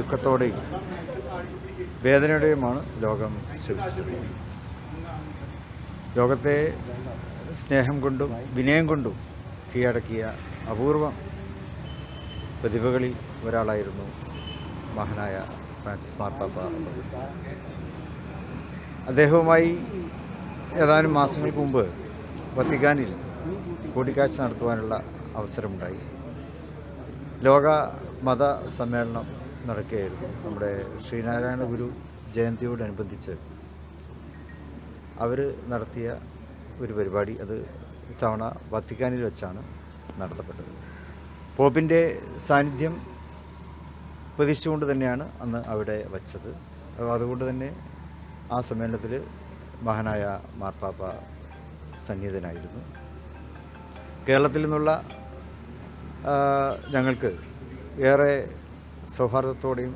ദുഃഖത്തോടെയും വേദനയുടെയുമാണ് ലോകം ശ്രമിച്ചത് ലോകത്തെ സ്നേഹം കൊണ്ടും വിനയം കൊണ്ടും കീഴടക്കിയ അപൂർവം പ്രതിഭകളിൽ ഒരാളായിരുന്നു മഹനായ ഫ്രാൻസിസ് മാർപ്പാപ്പ അദ്ദേഹവുമായി ഏതാനും മാസങ്ങൾക്ക് മുമ്പ് വത്തിക്കാനിൽ കൂടിക്കാഴ്ച നടത്തുവാനുള്ള അവസരമുണ്ടായി. ലോക മത സമ്മേളനം നടക്കുകയായിരുന്നു. നമ്മുടെ ശ്രീനാരായണ ഗുരു ജയന്തിയോടനുബന്ധിച്ച് അവർ നടത്തിയ ഒരു പരിപാടി അത് ഇത്തവണ വത്തിക്കാനിൽ വെച്ചാണ് നടത്തപ്പെട്ടത്. പോപ്പിന്റെ സാന്നിധ്യം പ്രതീക്ഷിച്ചുകൊണ്ട് തന്നെയാണ് അന്ന് അവിടെ വച്ചത്. അതുകൊണ്ട് തന്നെ ആ സമ്മേളനത്തിൽ മഹാനായ മാർപ്പാപ്പ സന്നിഹിതനായിരുന്നു. കേരളത്തിൽ നിന്നുള്ള ഞങ്ങൾക്ക് ഏറെ സൗഹാർദ്ദത്തോടെയും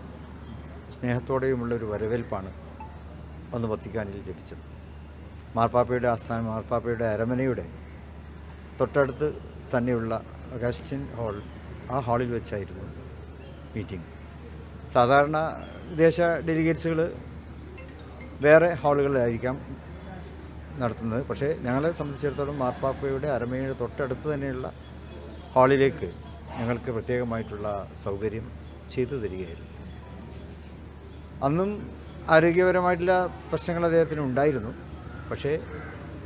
സ്നേഹത്തോടെയുമുള്ള ഒരു വരവേൽപ്പാണ് അന്ന് വത്തിക്കാനിൽ ലഭിച്ചത്. മാർപ്പാപ്പയുടെ ആസ്ഥാനം മാർപ്പാപ്പയുടെ അരമനയുടെ തൊട്ടടുത്ത് തന്നെയുള്ള അഗസ്റ്റിൻ ഹാൾ ആ ഹാളിൽ വെച്ചായിരുന്നു മീറ്റിംഗ്. സാധാരണ വിദേശ ഡെലിഗേറ്റ്സുകൾ വേറെ ഹാളുകളിലായിരിക്കാം നടത്തുന്നത്. പക്ഷേ ഞങ്ങളെ സംബന്ധിച്ചിടത്തോളം മാർപ്പാപ്പയുടെ അരമയുടെ തൊട്ടടുത്ത് തന്നെയുള്ള ഹാളിലേക്ക് ഞങ്ങൾക്ക് പ്രത്യേകമായിട്ടുള്ള സൗകര്യം ചെയ്തു തരികയായിരുന്നു. അന്നും ആരോഗ്യപരമായിട്ടുള്ള പ്രശ്നങ്ങൾ അദ്ദേഹത്തിന് ഉണ്ടായിരുന്നു. പക്ഷേ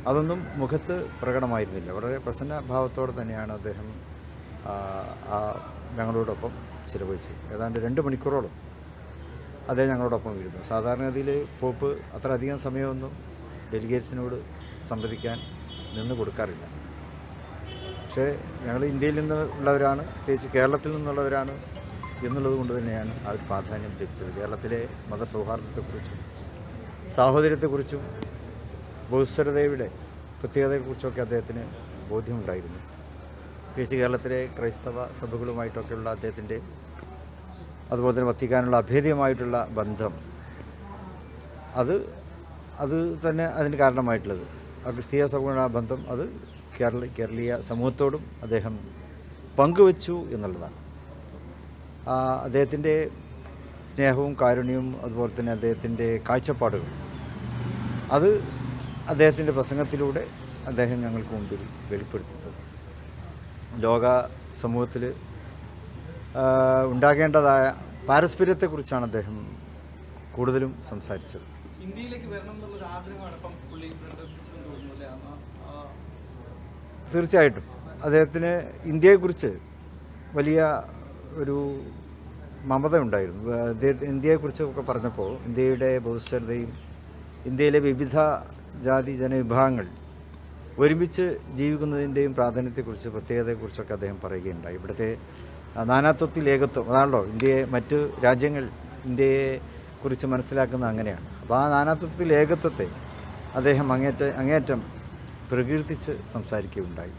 അതൊന്നും മുഖത്ത് പ്രകടമായിരുന്നില്ല. വളരെ പ്രസന്ന ഭാവത്തോടെ തന്നെയാണ് അദ്ദേഹം ആ, ആ ഞങ്ങളോടൊപ്പം ചിലവഴിച്ചത്. ഏതാണ്ട് രണ്ട് മണിക്കൂറോളം അദ്ദേഹം ഞങ്ങളോടൊപ്പം ഇരുന്നു. സാധാരണഗതിയിൽ പോപ്പ് അത്ര അധികം സമയമൊന്നും ഡെലിഗേറ്റ്സിനോട് സംവദിക്കാൻ നിന്ന് കൊടുക്കാറില്ല. പക്ഷേ ഞങ്ങൾ ഇന്ത്യയിൽ നിന്നുള്ളവരാണ് പ്രത്യേകിച്ച് കേരളത്തിൽ നിന്നുള്ളവരാണ് എന്നുള്ളത് കൊണ്ട് തന്നെയാണ് ഒരു പ്രാധാന്യം ലഭിച്ചത്. കേരളത്തിലെ മതസൗഹാർദ്ദത്തെക്കുറിച്ചും സാഹോദര്യത്തെക്കുറിച്ചും ബഹുസ്വരതയുടെ പ്രത്യേകതയെക്കുറിച്ചൊക്കെ അദ്ദേഹത്തിന് ബോധ്യമുണ്ടായിരുന്നു. പ്രത്യേകിച്ച് കേരളത്തിലെ ക്രൈസ്തവ സഭകളുമായിട്ടൊക്കെയുള്ള അദ്ദേഹത്തിന്റെ അതുപോലെ തന്നെ വത്തിക്കാനുള്ള അഭേദ്യമായിട്ടുള്ള ബന്ധം അത് അത് തന്നെ അതിന് കാരണമായിട്ടുള്ളത്. ആ ക്രിസ്തീയ സഭയുടെ ബന്ധം അത് കേരള കേരളീയ സമൂഹത്തോടും അദ്ദേഹം പങ്കുവച്ചു എന്നുള്ളതാണ്. അദ്ദേഹത്തിന്റെ സ്നേഹവും കാരുണ്യവും അതുപോലെ തന്നെ അദ്ദേഹത്തിന്റെ കാഴ്ചപ്പാടുകൾ അത് അദ്ദേഹത്തിന്റെ പ്രസംഗത്തിലൂടെ അദ്ദേഹം ഞങ്ങൾക്ക് മുമ്പിൽ വെളിപ്പെടുത്തി തന്നു ലോക സമൂഹത്തിൽ ഉണ്ടാകേണ്ടതായ പാരസ്പര്യത്തെക്കുറിച്ചാണ് അദ്ദേഹം കൂടുതലും സംസാരിച്ചത്. ഇന്ത്യയിലേക്ക് വരണം എന്നുള്ളൊരു ആഗ്രഹമാണ് ഇപ്പം പുള്ളി തീർച്ചയായിട്ടും. അദ്ദേഹത്തിന് ഇന്ത്യയെക്കുറിച്ച് വലിയ ഒരു മമത ഉണ്ടായിരുന്നു. ഇന്ത്യയെക്കുറിച്ചൊക്കെ പറഞ്ഞപ്പോൾ ഇന്ത്യയുടെ ബഹുസ്വരതയും ഇന്ത്യയിലെ വിവിധ ജാതി ജനവിഭാഗങ്ങൾ ഒരുമിച്ച് ജീവിക്കുന്നതിന്റെയും പ്രാധാന്യത്തെക്കുറിച്ച് പ്രത്യേകതയെക്കുറിച്ചൊക്കെ അദ്ദേഹം പറയുകയുണ്ടായി. ഇവിടുത്തെ നാനാത്വത്തിൽ ഏകത്വം അതാണല്ലോ ഇന്ത്യയെ മറ്റ് രാജ്യങ്ങൾ ഇന്ത്യയെ കുറിച്ച് മനസ്സിലാക്കുന്നത് അങ്ങനെയാണ്. അപ്പോൾ ആ നാനാത്വത്തിൽ ഏകത്വത്തെ അദ്ദേഹം അങ്ങേറ്റ അങ്ങേറ്റം പ്രകീർത്തിച്ച് സംസാരിക്കുകയുണ്ടായി.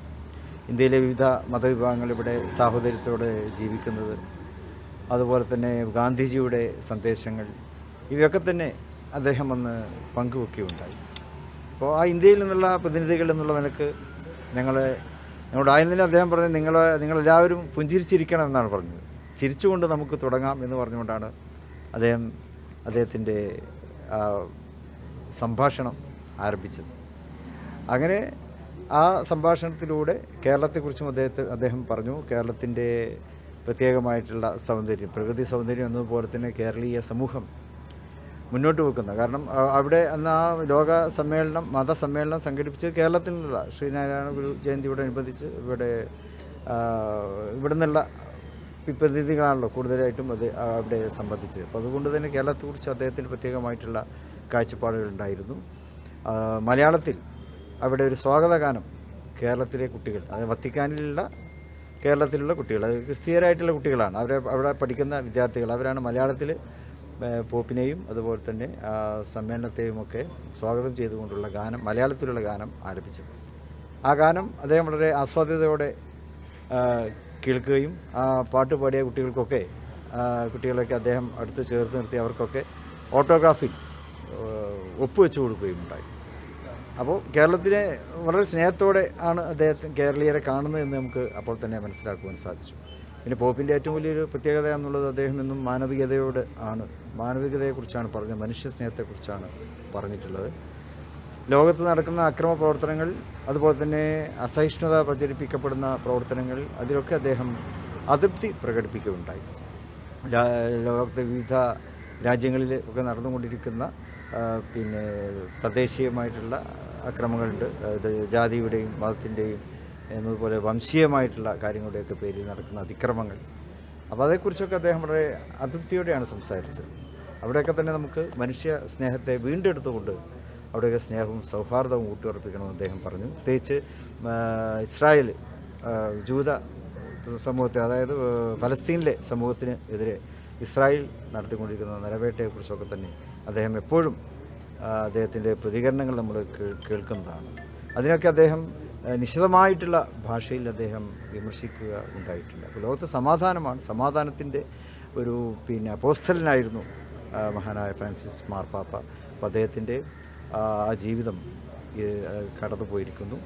ഇന്ത്യയിലെ വിവിധ മതവിഭാഗങ്ങൾ ഇവിടെ സാഹോദര്യത്തോടെ ജീവിക്കുന്നത് അതുപോലെ തന്നെ ഗാന്ധിജിയുടെ സന്ദേശങ്ങൾ ഇവയൊക്കെ തന്നെ അദ്ദേഹം വന്ന് പങ്കുവെക്കുകയുണ്ടായി. അപ്പോൾ ആ ഇന്ത്യയിൽ നിന്നുള്ള പ്രതിനിധികൾ എന്നുള്ള നിലയ്ക്ക് ഞങ്ങൾ ഞങ്ങളുടെ ആദ്യം അദ്ദേഹം പറഞ്ഞത് നിങ്ങൾ നിങ്ങളെല്ലാവരും പുഞ്ചിരിച്ചിരിക്കണം എന്നാണ് പറഞ്ഞത്. ചിരിച്ചുകൊണ്ട് നമുക്ക് തുടങ്ങാം എന്ന് പറഞ്ഞുകൊണ്ടാണ് അദ്ദേഹം അദ്ദേഹത്തിന്റെ സംഭാഷണം ആരംഭിച്ചത്. അങ്ങനെ ആ സംഭാഷണത്തിലൂടെ കേരളത്തെക്കുറിച്ചും അദ്ദേഹത്തെ അദ്ദേഹം പറഞ്ഞു. കേരളത്തിന്റെ പ്രത്യേകമായിട്ടുള്ള സൗന്ദര്യം പ്രകൃതി സൗന്ദര്യം എന്നതുപോലെ തന്നെ കേരളീയ സമൂഹം മുന്നോട്ട് വെക്കുന്ന. കാരണം അവിടെ അന്ന് ആ ലോക സമ്മേളനം മതസമ്മേളനം സംഘടിപ്പിച്ച് കേരളത്തിൽ നിന്നുള്ള ശ്രീനാരായണ ഗുരു ജയന്തിയോടനുബന്ധിച്ച് ഇവിടെ ഇവിടെ നിന്നുള്ള പ്രതിനിധികളാണല്ലോ കൂടുതലായിട്ടും അത് അവിടെ സംബന്ധിച്ച് അപ്പോൾ അതുകൊണ്ട് തന്നെ കേരളത്തെക്കുറിച്ച് അദ്ദേഹത്തിന് പ്രത്യേകമായിട്ടുള്ള കാഴ്ചപ്പാടുകളുണ്ടായിരുന്നു മലയാളത്തിൽ അവിടെ ഒരു സ്വാഗതഗാനം കേരളത്തിലെ കുട്ടികൾ അതായത് വത്തിക്കാനിലുള്ള കേരളത്തിലുള്ള കുട്ടികൾ അത് ക്രിസ്തീയരായിട്ടുള്ള കുട്ടികളാണ്. അവരെ അവിടെ പഠിക്കുന്ന വിദ്യാർത്ഥികൾ അവരാണ് മലയാളത്തിൽ പോപ്പിനെയും അതുപോലെ തന്നെ സമ്മേളനത്തെയും ഒക്കെ സ്വാഗതം ചെയ്തുകൊണ്ടുള്ള ഗാനം മലയാളത്തിലുള്ള ഗാനം ആലപിച്ചത് ആ ഗാനം അദ്ദേഹം വളരെ ആസ്വാദ്യതയോടെ കേൾക്കുകയും ആ പാട്ട് പാടിയ കുട്ടികൾക്കൊക്കെ കുട്ടികളൊക്കെ അദ്ദേഹം അടുത്ത് ചേർത്ത് നിർത്തി അവർക്കൊക്കെ ഓട്ടോഗ്രാഫിൽ ഒപ്പുവെച്ച് കൊടുക്കുകയും ഉണ്ടായി അപ്പോൾ കേരളത്തിനെ വളരെ സ്നേഹത്തോടെ ആണ് അദ്ദേഹത്തിന് കേരളീയരെ കാണുന്നത് എന്ന് നമുക്ക് അപ്പോൾ തന്നെ മനസ്സിലാക്കുവാൻ സാധിച്ചു. പിന്നെ പോപ്പിന്റെ ഏറ്റവും വലിയൊരു പ്രത്യേകത എന്നുള്ളത് അദ്ദേഹം എന്നും മാനവികതയോട് ആണ്. മാനവികതയെക്കുറിച്ചാണ് പറഞ്ഞത് മനുഷ്യ സ്നേഹത്തെക്കുറിച്ചാണ് പറഞ്ഞിട്ടുള്ളത്. ലോകത്ത് നടക്കുന്ന അക്രമ പ്രവർത്തനങ്ങൾ അതുപോലെ തന്നെ അസഹിഷ്ണുത പ്രചരിപ്പിക്കപ്പെടുന്ന പ്രവർത്തനങ്ങൾ അതിലൊക്കെ അദ്ദേഹം അതൃപ്തി പ്രകടിപ്പിക്കുകയുണ്ടായി. ലോകത്തെ വിവിധ രാജ്യങ്ങളിൽ ഒക്കെ നടന്നുകൊണ്ടിരിക്കുന്ന പിന്നെ തദ്ദേശീയമായിട്ടുള്ള അക്രമങ്ങളുണ്ട്. അത് ജാതിയുടെയും മതത്തിന്റെയും എന്നതുപോലെ വംശീയമായിട്ടുള്ള കാര്യങ്ങളുടെയൊക്കെ പേരിൽ നടക്കുന്ന അതിക്രമങ്ങൾ. അപ്പോൾ അതേക്കുറിച്ചൊക്കെ അദ്ദേഹം വളരെ അതൃപ്തിയോടെയാണ് സംസാരിച്ചത്. അവിടെയൊക്കെ തന്നെ നമുക്ക് മനുഷ്യ സ്നേഹത്തെ വീണ്ടെടുത്തുകൊണ്ട് അവിടെയൊക്കെ സ്നേഹവും സൗഹാർദ്ദവും ഊട്ടിയുറപ്പിക്കണമെന്ന് അദ്ദേഹം പറഞ്ഞു. പ്രത്യേകിച്ച് ഇസ്രായേൽ ജൂത സമൂഹത്തെ അതായത് ഫലസ്തീനിലെ സമൂഹത്തിന് എതിരെ ഇസ്രായേൽ നടത്തിക്കൊണ്ടിരിക്കുന്ന നിലവേട്ടയെക്കുറിച്ചൊക്കെ തന്നെ അദ്ദേഹം എപ്പോഴും അദ്ദേഹത്തിന്റെ പ്രതികരണങ്ങൾ നമ്മൾ കേൾക്കുന്നതാണ്. അതിനൊക്കെ അദ്ദേഹം നിശ്ചിതമായിട്ടുള്ള ഭാഷയിൽ അദ്ദേഹം വിമർശിക്കുക ഉണ്ടായിട്ടില്ല അപ്പോൾ ലോകത്ത് സമാധാനമാണ്. സമാധാനത്തിന്റെ ഒരു പിന്നെ പോസ്റ്റലിനായിരുന്നു മഹാനായ ഫ്രാൻസിസ് മാർപ്പാപ്പ അപ്പോൾ അദ്ദേഹത്തിന്റെ ആ ജീവിതം കടന്നു പോയിരിക്കുന്നു